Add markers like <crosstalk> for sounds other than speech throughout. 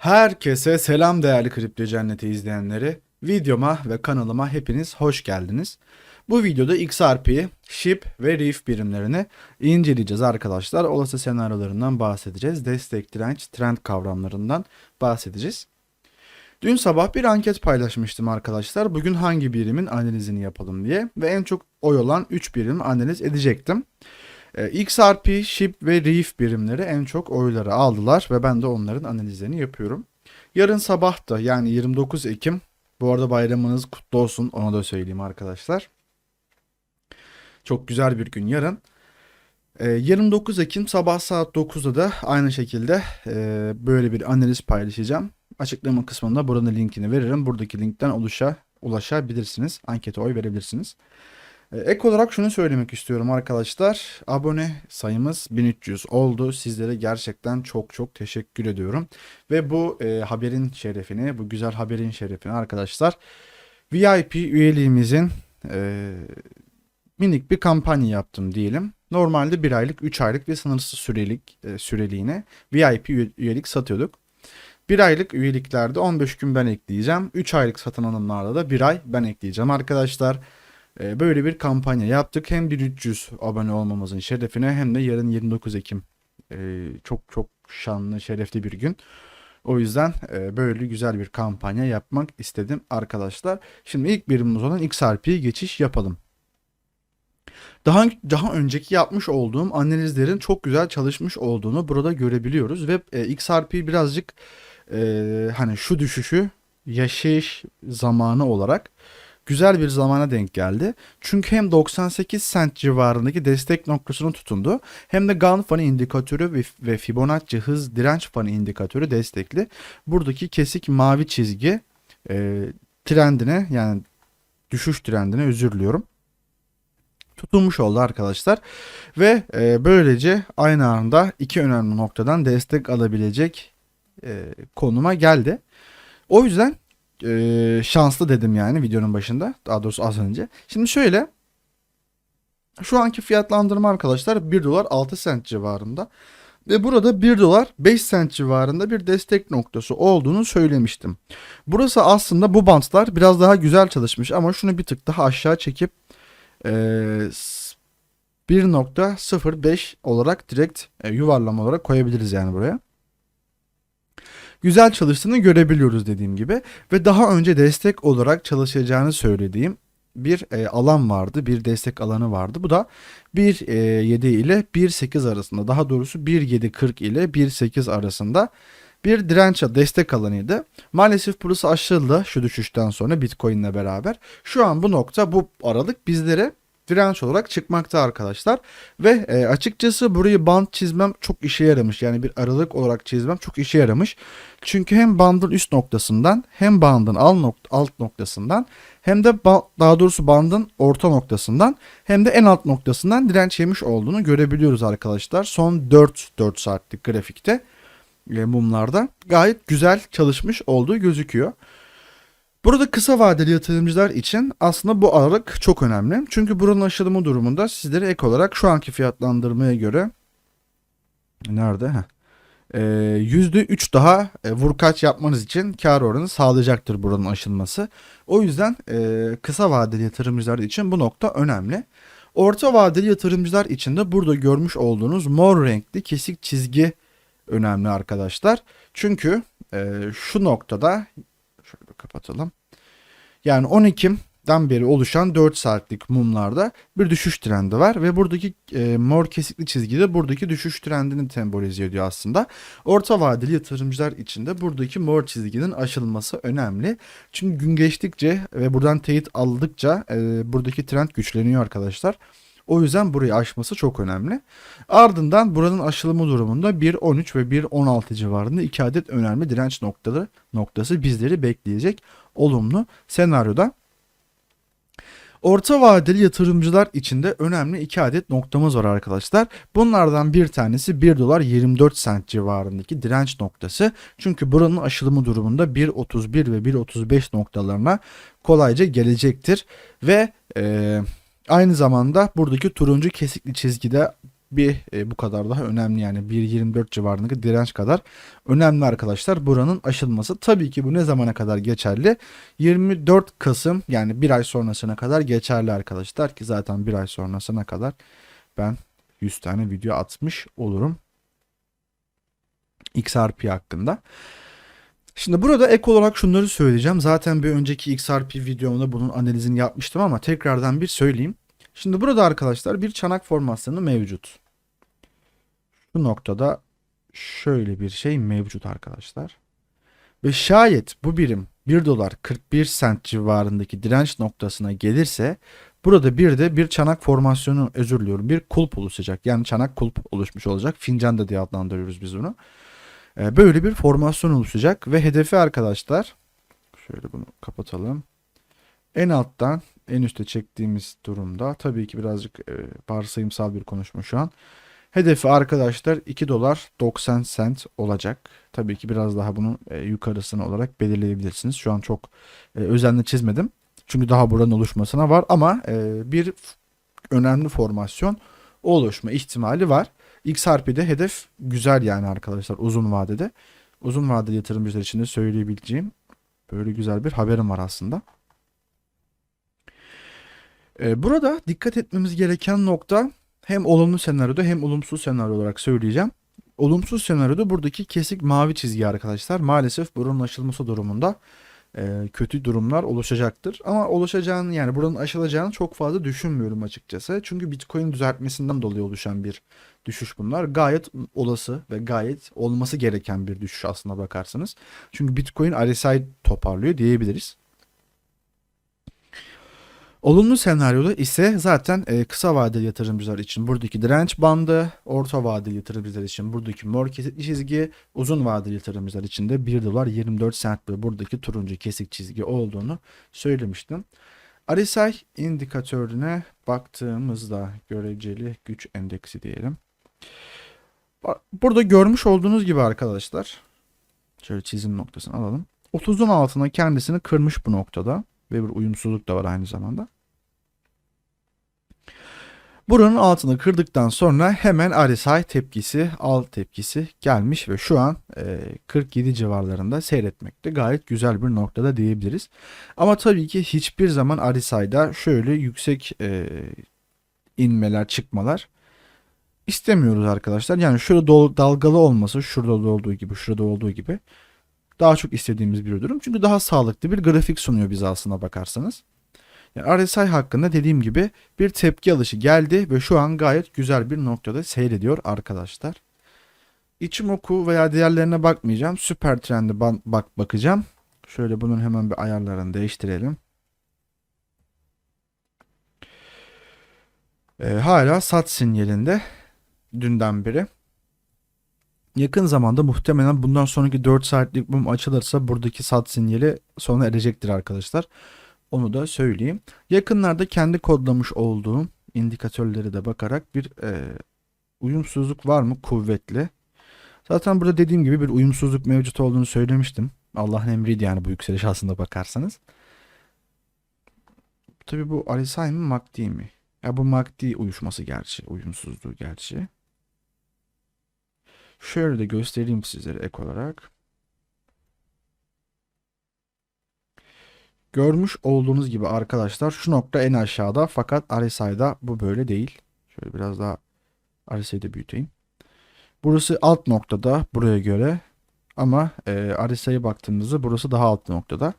Herkese selam değerli Kripto Cenneti izleyenleri. Videoma ve kanalıma hepiniz hoş geldiniz. Bu videoda XRP, SHIB ve REEF birimlerini inceleyeceğiz arkadaşlar. Olası senaryolarından bahsedeceğiz. Destek, direnç, trend kavramlarından bahsedeceğiz. Dün sabah bir anket paylaşmıştım arkadaşlar. Bugün hangi birimin analizini yapalım diye. Ve en çok oy olan 3 birim analiz edecektim. Ee, XRP, SHIB ve REEF birimleri en çok oyları aldılar ve ben de onların analizlerini yapıyorum. Yarın sabah da yani 29 Ekim bu arada bayramınız kutlu olsun onu da söyleyeyim arkadaşlar. Çok güzel bir gün yarın. Ee, 29 Ekim sabah saat 9'da da aynı şekilde e, böyle bir analiz paylaşacağım. Açıklama kısmında buranın linkini veririm. Buradaki linkten oluşa, ulaşabilirsiniz. Ankete oy verebilirsiniz. Ee, Ek olarak şunu söylemek istiyorum arkadaşlar. Abone sayımız 1300 oldu. Sizlere gerçekten çok çok teşekkür ediyorum. Ve bu e, haberin şerefini, bu güzel haberin şerefini arkadaşlar VIP üyeliğimizin e, minik bir kampanya yaptım diyelim. Normalde bir aylık, 3 aylık ve sınırsız sürelik e, süreliğine VIP üye- üyelik satıyorduk. Bir aylık üyeliklerde 15 gün ben ekleyeceğim. 3 aylık satın alımlarda da bir ay ben ekleyeceğim arkadaşlar. Ee, Böyle bir kampanya yaptık. Hem 1300 abone olmamızın şerefine hem de yarın 29 Ekim. Ee, Çok çok şanlı, şerefli bir gün. O yüzden e, böyle güzel bir kampanya yapmak istedim arkadaşlar. Şimdi ilk birimimiz olan XRP'ye geçiş yapalım. Daha daha önceki yapmış olduğum analizlerin çok güzel çalışmış olduğunu burada görebiliyoruz ve e, XRP birazcık e, hani şu düşüşü yaşayış zamanı olarak güzel bir zamana denk geldi. Çünkü hem 98 cent civarındaki destek noktasını tutundu hem de Gun Funny indikatörü ve, Fibonacci hız direnç Funny indikatörü destekli. Buradaki kesik mavi çizgi e, trendine yani düşüş trendine özür diliyorum tutulmuş oldu arkadaşlar. Ve e, böylece aynı anda iki önemli noktadan destek alabilecek e, konuma geldi. O yüzden e, şanslı dedim yani videonun başında. Daha doğrusu az önce. Şimdi şöyle. Şu anki fiyatlandırma arkadaşlar 1 dolar 6 sent civarında. Ve burada 1 dolar 5 sent civarında bir destek noktası olduğunu söylemiştim. Burası aslında bu bantlar biraz daha güzel çalışmış ama şunu bir tık daha aşağı çekip s- 1.05 olarak direkt e, yuvarlama olarak koyabiliriz yani buraya. Güzel çalıştığını görebiliyoruz dediğim gibi ve daha önce destek olarak çalışacağını söylediğim bir e, alan vardı, bir destek alanı vardı. Bu da 1.7 ile 1.8 arasında, daha doğrusu 1.7.40 ile 1.8 arasında bir direnç destek alanıydı. Maalesef burası aşıldı şu düşüşten sonra Bitcoin ile beraber. Şu an bu nokta bu aralık bizlere direnç olarak çıkmakta arkadaşlar. Ve e, açıkçası burayı band çizmem çok işe yaramış. Yani bir aralık olarak çizmem çok işe yaramış. Çünkü hem bandın üst noktasından hem bandın alt, nok- alt noktasından hem de daha doğrusu bandın orta noktasından hem de en alt noktasından direnç yemiş olduğunu görebiliyoruz arkadaşlar. Son 4 4 saatlik grafikte e, mumlarda gayet güzel çalışmış olduğu gözüküyor. Burada kısa vadeli yatırımcılar için aslında bu aralık çok önemli. Çünkü buranın aşılımı durumunda sizlere ek olarak şu anki fiyatlandırmaya göre nerede? Heh. Ee, %3 daha e, vurkaç yapmanız için kar oranı sağlayacaktır buranın aşılması. O yüzden e, kısa vadeli yatırımcılar için bu nokta önemli. Orta vadeli yatırımcılar için de burada görmüş olduğunuz mor renkli kesik çizgi önemli arkadaşlar. Çünkü e, şu noktada şöyle kapatalım. Yani 10 Ekim'den beri oluşan 4 saatlik mumlarda bir düşüş trendi var ve buradaki e, mor kesikli çizgi de buradaki düşüş trendini sembolize ediyor aslında. Orta vadeli yatırımcılar için de buradaki mor çizginin aşılması önemli. Çünkü gün geçtikçe ve buradan teyit aldıkça e, buradaki trend güçleniyor arkadaşlar. O yüzden burayı aşması çok önemli. Ardından buranın aşılımı durumunda 1.13 ve 1.16 civarında iki adet önemli direnç noktaları noktası bizleri bekleyecek olumlu senaryoda. Orta vadeli yatırımcılar için de önemli iki adet noktamız var arkadaşlar. Bunlardan bir tanesi 1 dolar 24 sent civarındaki direnç noktası. Çünkü buranın aşılımı durumunda 1.31 ve 1.35 noktalarına kolayca gelecektir. Ve e, aynı zamanda buradaki turuncu kesikli çizgide bir e, bu kadar daha önemli yani 1.24 civarındaki direnç kadar önemli arkadaşlar buranın aşılması. Tabii ki bu ne zamana kadar geçerli? 24 Kasım yani bir ay sonrasına kadar geçerli arkadaşlar ki zaten bir ay sonrasına kadar ben 100 tane video atmış olurum. XRP hakkında. Şimdi burada ek olarak şunları söyleyeceğim. Zaten bir önceki XRP videomda bunun analizini yapmıştım ama tekrardan bir söyleyeyim. Şimdi burada arkadaşlar bir çanak formasyonu mevcut. Şu noktada şöyle bir şey mevcut arkadaşlar. Ve şayet bu birim 1 dolar 41 sent civarındaki direnç noktasına gelirse burada bir de bir çanak formasyonu özür diliyorum bir kulp oluşacak. Yani çanak kulp oluşmuş olacak. Fincan da diye adlandırıyoruz biz bunu. Ee, Böyle bir formasyon oluşacak ve hedefi arkadaşlar şöyle bunu kapatalım. En alttan en üste çektiğimiz durumda tabii ki birazcık e, bir konuşma şu an. Hedefi arkadaşlar 2 dolar 90 sent olacak. Tabii ki biraz daha bunun e, yukarısını olarak belirleyebilirsiniz. Şu an çok e, özenle çizmedim. Çünkü daha buranın oluşmasına var ama e, bir önemli formasyon oluşma ihtimali var. XRP'de hedef güzel yani arkadaşlar uzun vadede. Uzun vadeli yatırımcılar için de söyleyebileceğim böyle güzel bir haberim var aslında. Ee, burada dikkat etmemiz gereken nokta hem olumlu senaryoda hem olumsuz senaryo olarak söyleyeceğim. Olumsuz senaryoda buradaki kesik mavi çizgi arkadaşlar. Maalesef buranın aşılması durumunda e, kötü durumlar oluşacaktır. Ama oluşacağını yani buranın aşılacağını çok fazla düşünmüyorum açıkçası. Çünkü Bitcoin düzeltmesinden dolayı oluşan bir düşüş bunlar. Gayet olası ve gayet olması gereken bir düşüş aslına bakarsanız. Çünkü Bitcoin RSI toparlıyor diyebiliriz. Olumlu senaryoda ise zaten e, kısa vadeli yatırımcılar için buradaki direnç bandı, orta vadeli yatırımcılar için buradaki mor çizgi, uzun vadeli yatırımcılar için de 1 dolar 24 sent ve buradaki turuncu kesik çizgi olduğunu söylemiştim. RSI indikatörüne baktığımızda göreceli güç endeksi diyelim. Burada görmüş olduğunuz gibi arkadaşlar şöyle çizim noktasını alalım. 30'un altına kendisini kırmış bu noktada ve bir uyumsuzluk da var aynı zamanda. Buranın altını kırdıktan sonra hemen RSI tepkisi, al tepkisi gelmiş ve şu an e, 47 civarlarında seyretmekte. Gayet güzel bir noktada diyebiliriz. Ama tabii ki hiçbir zaman RSI'da şöyle yüksek e, inmeler, çıkmalar istemiyoruz arkadaşlar. Yani şurada dalgalı olması, şurada olduğu gibi, şurada olduğu gibi daha çok istediğimiz bir durum. Çünkü daha sağlıklı bir grafik sunuyor bize aslına bakarsanız. Yani RSI hakkında dediğim gibi bir tepki alışı geldi ve şu an gayet güzel bir noktada seyrediyor arkadaşlar. Ichimoku veya diğerlerine bakmayacağım. Süper trende ban- bak bakacağım. Şöyle bunun hemen bir ayarlarını değiştirelim. Ee, hala sat sinyalinde dünden beri. Yakın zamanda muhtemelen bundan sonraki 4 saatlik mum açılırsa buradaki sat sinyali sona erecektir arkadaşlar. Onu da söyleyeyim. Yakınlarda kendi kodlamış olduğum indikatörleri de bakarak bir e, uyumsuzluk var mı kuvvetli. Zaten burada dediğim gibi bir uyumsuzluk mevcut olduğunu söylemiştim. Allah'ın emriydi yani bu yükseliş aslında bakarsanız. Tabii bu RSI mi MACD mi? Ya bu MACD uyuşması gerçi, uyumsuzluğu gerçi. Şöyle de göstereyim sizlere ek olarak. Görmüş olduğunuz gibi arkadaşlar şu nokta en aşağıda fakat RSI'da bu böyle değil. Şöyle biraz daha RSI'yi büyüteyim. Burası alt noktada buraya göre ama e, RSI'ye baktığımızda burası daha alt noktada.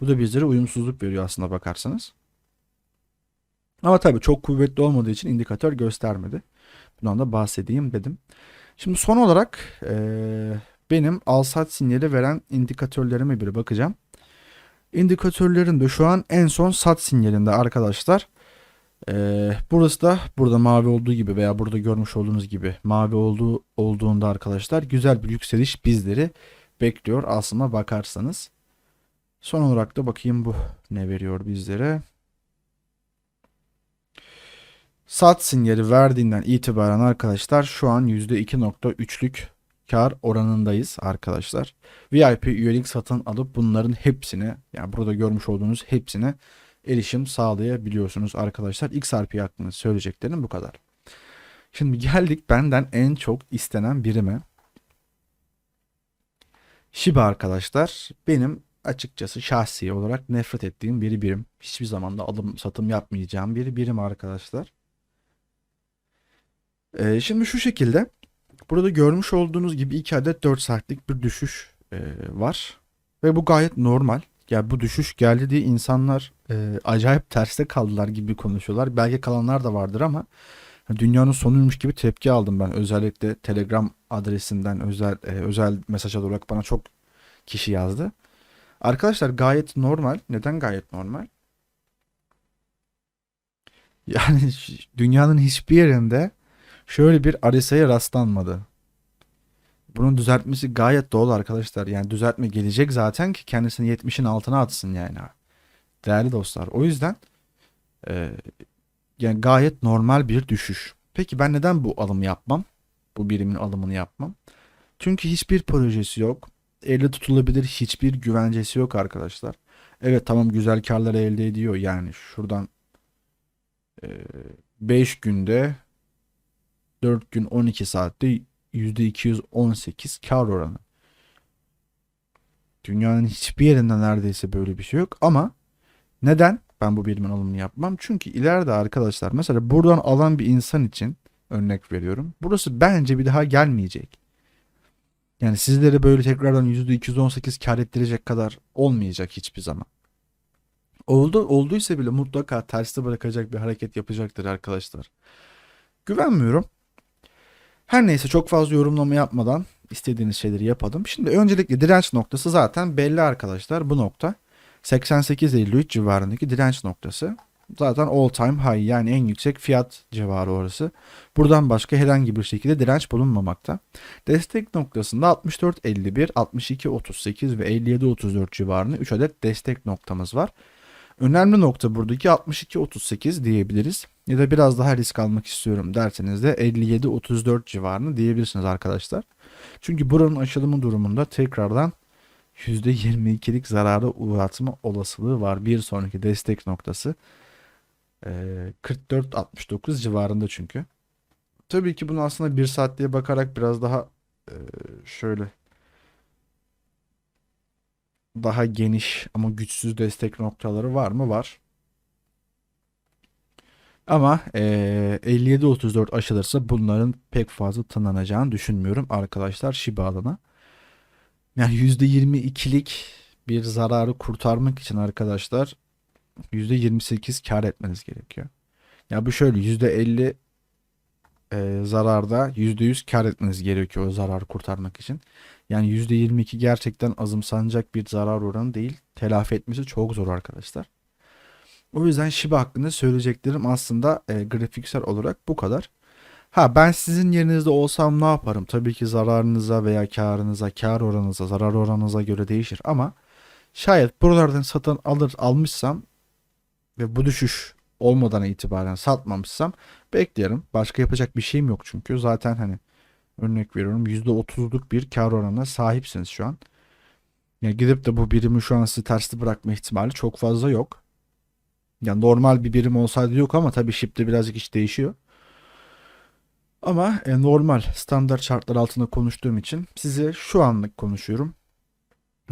Bu da bizlere uyumsuzluk veriyor aslında bakarsanız. Ama tabii çok kuvvetli olmadığı için indikatör göstermedi. Bundan da bahsedeyim dedim. Şimdi son olarak e, benim al-sat sinyali veren indikatörlerime bir bakacağım. İndikatörlerim de şu an en son sat sinyalinde arkadaşlar. E, burası da burada mavi olduğu gibi veya burada görmüş olduğunuz gibi mavi olduğu olduğunda arkadaşlar güzel bir yükseliş bizleri bekliyor aslına bakarsanız. Son olarak da bakayım bu ne veriyor bizlere. Sat sinyali verdiğinden itibaren arkadaşlar şu an %2.3'lük kar oranındayız arkadaşlar. VIP üyelik satın alıp bunların hepsine yani burada görmüş olduğunuz hepsine erişim sağlayabiliyorsunuz arkadaşlar. XRP hakkında söyleyeceklerim bu kadar. Şimdi geldik benden en çok istenen birime. Shiba arkadaşlar benim açıkçası şahsi olarak nefret ettiğim bir birim. Hiçbir zaman da alım satım yapmayacağım bir birim arkadaşlar. Ee, şimdi şu şekilde burada görmüş olduğunuz gibi 2 adet 4 saatlik bir düşüş e, var. Ve bu gayet normal. Ya bu düşüş geldi diye insanlar e, acayip terste kaldılar gibi konuşuyorlar. Belki kalanlar da vardır ama dünyanın sonuymuş gibi tepki aldım ben. Özellikle Telegram adresinden özel e, özel mesaj olarak bana çok kişi yazdı. Arkadaşlar gayet normal. Neden gayet normal? Yani <laughs> dünyanın hiçbir yerinde şöyle bir RSI'ye rastlanmadı. Bunun düzeltmesi gayet doğal arkadaşlar. Yani düzeltme gelecek zaten ki kendisini 70'in altına atsın yani. Değerli dostlar. O yüzden e, yani gayet normal bir düşüş. Peki ben neden bu alımı yapmam? Bu birimin alımını yapmam. Çünkü hiçbir projesi yok. Elle tutulabilir hiçbir güvencesi yok arkadaşlar. Evet tamam güzel karlar elde ediyor. Yani şuradan 5 günde 4 gün 12 saatte %218 kar oranı. Dünyanın hiçbir yerinde neredeyse böyle bir şey yok ama neden ben bu birimin alımını yapmam? Çünkü ileride arkadaşlar mesela buradan alan bir insan için örnek veriyorum. Burası bence bir daha gelmeyecek. Yani sizlere böyle tekrardan %218 kar ettirecek kadar olmayacak hiçbir zaman. Oldu, olduysa bile mutlaka terste bırakacak bir hareket yapacaktır arkadaşlar. Güvenmiyorum. Her neyse çok fazla yorumlama yapmadan istediğiniz şeyleri yapalım. Şimdi öncelikle direnç noktası zaten belli arkadaşlar bu nokta. 88.53 civarındaki direnç noktası. Zaten all time high yani en yüksek fiyat civarı orası. Buradan başka herhangi bir şekilde direnç bulunmamakta. Destek noktasında 64.51, 62.38 ve 57.34 civarında 3 adet destek noktamız var. Önemli nokta buradaki 62.38 diyebiliriz. Ya da biraz daha risk almak istiyorum derseniz de 57.34 civarını diyebilirsiniz arkadaşlar. Çünkü buranın açılımı durumunda tekrardan %22'lik zarara uğratma olasılığı var. Bir sonraki destek noktası e, 44.69 civarında çünkü. Tabii ki bunu aslında bir saatliğe bakarak biraz daha e, şöyle daha geniş ama güçsüz destek noktaları var mı? Var. Ama eee 57-34 aşılırsa bunların pek fazla tınanacağını düşünmüyorum arkadaşlar Shiba adına. Yani %22'lik bir zararı kurtarmak için arkadaşlar %28 kar etmeniz gerekiyor. Ya bu şöyle %50 e, zararda %100 kar etmeniz gerekiyor o zararı kurtarmak için. Yani %22 gerçekten azımsanacak bir zarar oranı değil. Telafi etmesi çok zor arkadaşlar. O yüzden Shiba hakkında söyleyeceklerim aslında e, grafiksel olarak bu kadar. Ha ben sizin yerinizde olsam ne yaparım? Tabii ki zararınıza veya karınıza, kar oranınıza, zarar oranınıza göre değişir ama şayet buralardan satın alır almışsam ve bu düşüş olmadan itibaren satmamışsam beklerim. Başka yapacak bir şeyim yok çünkü zaten hani örnek veriyorum %30'luk bir kar oranına sahipsiniz şu an. Yani gidip de bu birimi şu an sizi terste bırakma ihtimali çok fazla yok. Yani normal bir birim olsaydı yok ama tabii ship'te birazcık iş değişiyor. Ama e, normal standart şartlar altında konuştuğum için size şu anlık konuşuyorum.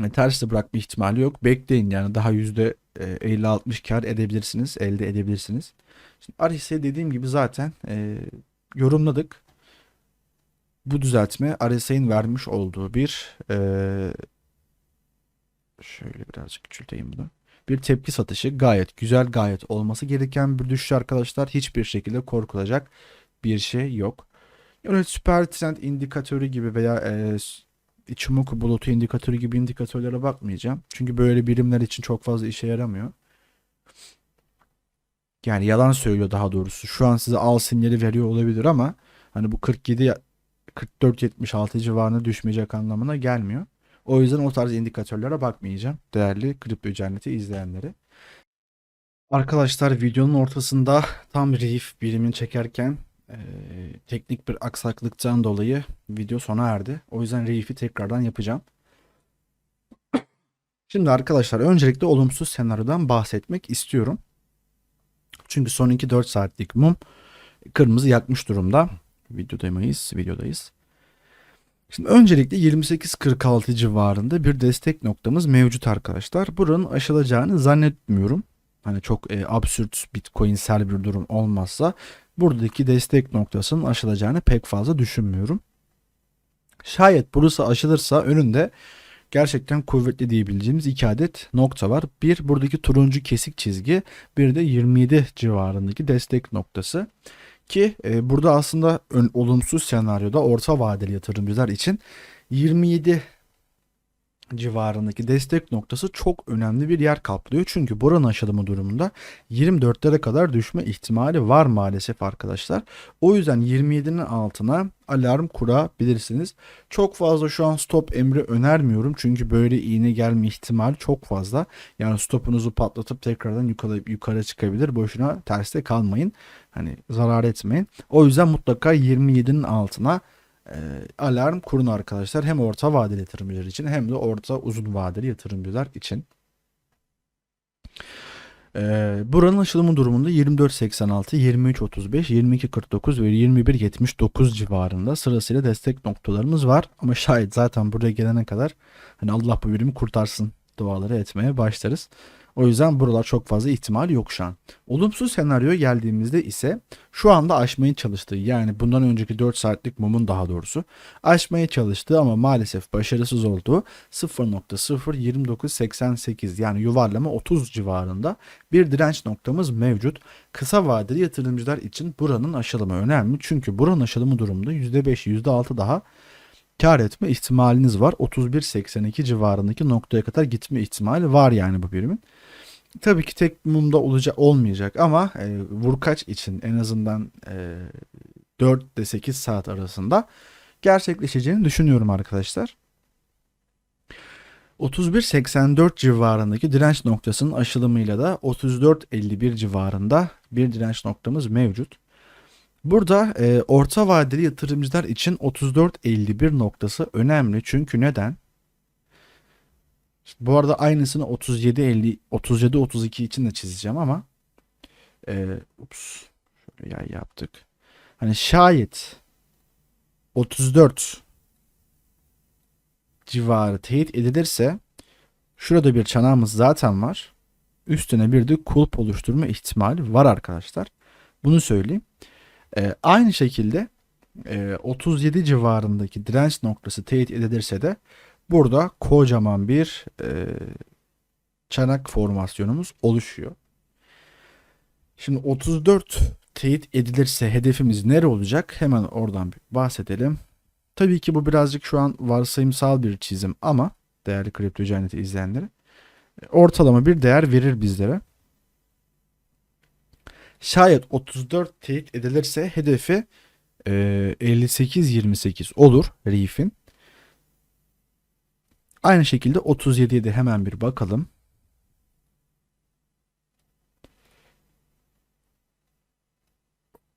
E, terste bırakma ihtimali yok. Bekleyin yani daha yüzde e, 50-60 kar edebilirsiniz, elde edebilirsiniz. Şimdi RSI dediğim gibi zaten e, yorumladık. Bu düzeltme RSI'nin vermiş olduğu bir e, şöyle birazcık küçülteyim bunu. Bir tepki satışı gayet güzel, gayet olması gereken bir düşüş arkadaşlar. Hiçbir şekilde korkulacak bir şey yok. Öyle süper trend indikatörü gibi veya e, Ichimoku bulutu indikatörü gibi indikatörlere bakmayacağım. Çünkü böyle birimler için çok fazla işe yaramıyor. Yani yalan söylüyor daha doğrusu. Şu an size al sinyali veriyor olabilir ama hani bu 47 44-76 civarına düşmeyecek anlamına gelmiyor. O yüzden o tarz indikatörlere bakmayacağım. Değerli kripto cenneti izleyenleri. Arkadaşlar videonun ortasında tam reef birimini çekerken e, teknik bir aksaklıktan dolayı video sona erdi. O yüzden reef'i tekrardan yapacağım. Şimdi arkadaşlar öncelikle olumsuz senaryodan bahsetmek istiyorum. Çünkü son 2-4 saatlik mum kırmızı yakmış durumda. Videoda mıyız? Videodayız. Şimdi öncelikle 28.46 civarında bir destek noktamız mevcut arkadaşlar. Buranın aşılacağını zannetmiyorum. Hani çok e, absürt bitcoinsel bir durum olmazsa buradaki destek noktasının aşılacağını pek fazla düşünmüyorum. Şayet burası aşılırsa önünde gerçekten kuvvetli diyebileceğimiz iki adet nokta var. Bir buradaki turuncu kesik çizgi, bir de 27 civarındaki destek noktası. Ki e, burada aslında ön, olumsuz senaryoda orta vadeli yatırımcılar için 27 civarındaki destek noktası çok önemli bir yer kaplıyor. Çünkü buranın aşılımı durumunda 24'lere kadar düşme ihtimali var maalesef arkadaşlar. O yüzden 27'nin altına alarm kurabilirsiniz. Çok fazla şu an stop emri önermiyorum. Çünkü böyle iğne gelme ihtimali çok fazla. Yani stopunuzu patlatıp tekrardan yukarı, yukarı çıkabilir. Boşuna terste kalmayın. Hani zarar etmeyin. O yüzden mutlaka 27'nin altına e, alarm kurun arkadaşlar. Hem orta vadeli yatırımcılar için hem de orta uzun vadeli yatırımcılar için. Ee, buranın açılımı durumunda 24.86, 23.35, 22.49 ve 21.79 civarında sırasıyla destek noktalarımız var. Ama şayet zaten buraya gelene kadar hani Allah bu birimi kurtarsın duaları etmeye başlarız. O yüzden buralar çok fazla ihtimal yok şu an. Olumsuz senaryo geldiğimizde ise şu anda aşmaya çalıştığı yani bundan önceki 4 saatlik mumun daha doğrusu aşmaya çalıştığı ama maalesef başarısız olduğu 0.02988 yani yuvarlama 30 civarında bir direnç noktamız mevcut. Kısa vadeli yatırımcılar için buranın aşılımı önemli çünkü buranın aşılımı durumunda %5 %6 daha kar etme ihtimaliniz var. 31.82 civarındaki noktaya kadar gitme ihtimali var yani bu birimin. Tabii ki tek mumda olacak olmayacak ama e, vurkaç için en azından e, 4 ile 8 saat arasında gerçekleşeceğini düşünüyorum arkadaşlar. 31.84 civarındaki direnç noktasının aşılımıyla da 34.51 civarında bir direnç noktamız mevcut. Burada e, orta vadeli yatırımcılar için 34.51 noktası önemli. Çünkü neden? Bu arada aynısını 37.50 37.32 için de çizeceğim ama e, ups, şöyle yay yaptık. Hani şayet 34 civarı teyit edilirse şurada bir çanağımız zaten var. Üstüne bir de kulp oluşturma ihtimali var arkadaşlar. Bunu söyleyeyim. E, aynı şekilde e, 37 civarındaki direnç noktası teyit edilirse de burada kocaman bir e, çanak formasyonumuz oluşuyor. Şimdi 34 teyit edilirse hedefimiz nere olacak? Hemen oradan bir bahsedelim. Tabii ki bu birazcık şu an varsayımsal bir çizim ama değerli kripto cenneti izleyenlere ortalama bir değer verir bizlere. Şayet 34 teyit edilirse hedefi e, 58-28 olur Reef'in. Aynı şekilde 37'ye de hemen bir bakalım.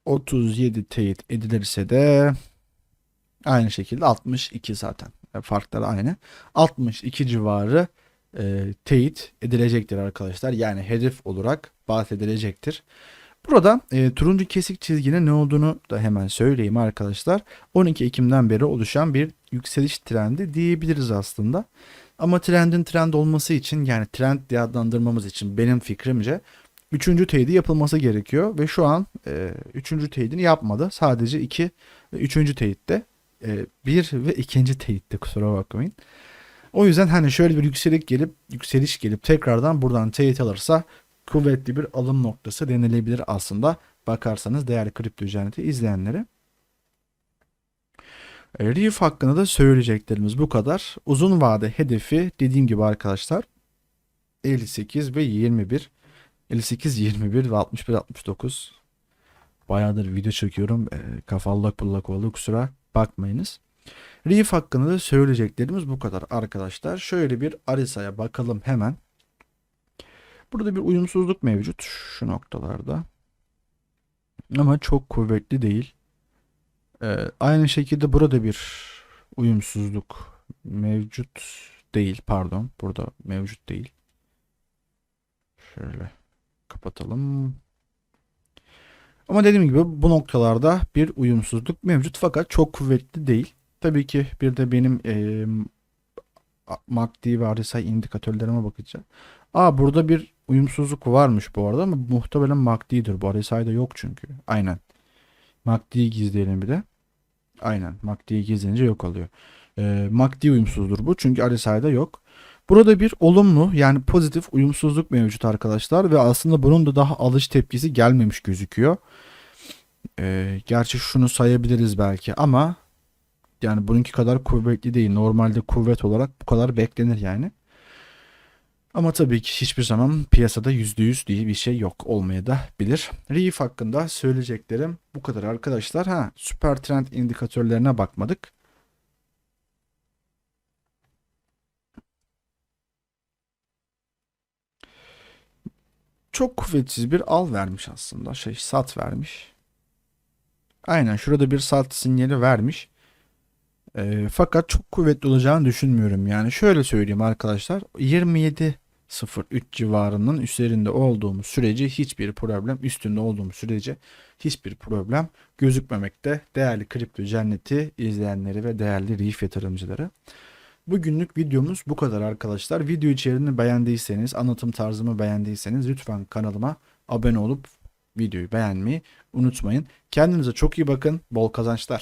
...37 teyit edilirse de... ...aynı şekilde 62 zaten. Farkları aynı. 62 civarı e, teyit edilecektir arkadaşlar. Yani hedef olarak bahsedilecektir. Burada e, turuncu kesik çizginin ne olduğunu da hemen söyleyeyim arkadaşlar. 12 Ekim'den beri oluşan bir yükseliş trendi diyebiliriz aslında. Ama trendin trend olması için yani trend diye adlandırmamız için benim fikrimce 3. teyidi yapılması gerekiyor ve şu an 3. E, teyidini yapmadı. Sadece 2 ve 3. teyitte 1 e, ve 2. teyitte kusura bakmayın. O yüzden hani şöyle bir yükseliş gelip yükseliş gelip tekrardan buradan teyit alırsa kuvvetli bir alım noktası denilebilir aslında bakarsanız değerli kripto cenneti izleyenlere. Reef hakkında da söyleyeceklerimiz bu kadar. Uzun vade hedefi dediğim gibi arkadaşlar 58 ve 21. 58, 21 ve 61, 69. Bayağıdır video çekiyorum. E, kafa allak oldu kusura bakmayınız. Reef hakkında da söyleyeceklerimiz bu kadar arkadaşlar. Şöyle bir Arisa'ya bakalım hemen. Burada bir uyumsuzluk mevcut şu noktalarda. Ama çok kuvvetli değil. Ee, aynı şekilde burada bir uyumsuzluk mevcut değil. Pardon. Burada mevcut değil. Şöyle kapatalım. Ama dediğim gibi bu noktalarda bir uyumsuzluk mevcut fakat çok kuvvetli değil. Tabii ki bir de benim eee MACD ve RSI indikatörlerime bakacağım. Aa burada bir uyumsuzluk varmış bu arada ama muhtemelen MACD'dir. Bu RSI'de yok çünkü. Aynen. MACD'yi gizleyelim bir de. Aynen. MACD'yi gizleyince yok oluyor. Ee, MACD uyumsuzdur bu çünkü RSI'de yok. Burada bir olumlu yani pozitif uyumsuzluk mevcut arkadaşlar ve aslında bunun da daha alış tepkisi gelmemiş gözüküyor. Ee, gerçi şunu sayabiliriz belki ama yani bununki kadar kuvvetli değil. Normalde kuvvet olarak bu kadar beklenir yani. Ama tabii ki hiçbir zaman piyasada %100 diye bir şey yok olmaya da bilir. Reef hakkında söyleyeceklerim bu kadar arkadaşlar. Ha, süper trend indikatörlerine bakmadık. Çok kuvvetsiz bir al vermiş aslında. Şey sat vermiş. Aynen şurada bir sat sinyali vermiş. E, fakat çok kuvvetli olacağını düşünmüyorum. Yani şöyle söyleyeyim arkadaşlar. 27.03 civarının üzerinde olduğumuz sürece hiçbir problem, üstünde olduğumuz sürece hiçbir problem gözükmemekte. Değerli kripto cenneti izleyenleri ve değerli reef yatırımcıları. Bugünlük videomuz bu kadar arkadaşlar. Video içeriğini beğendiyseniz, anlatım tarzımı beğendiyseniz lütfen kanalıma abone olup videoyu beğenmeyi unutmayın. Kendinize çok iyi bakın. Bol kazançlar.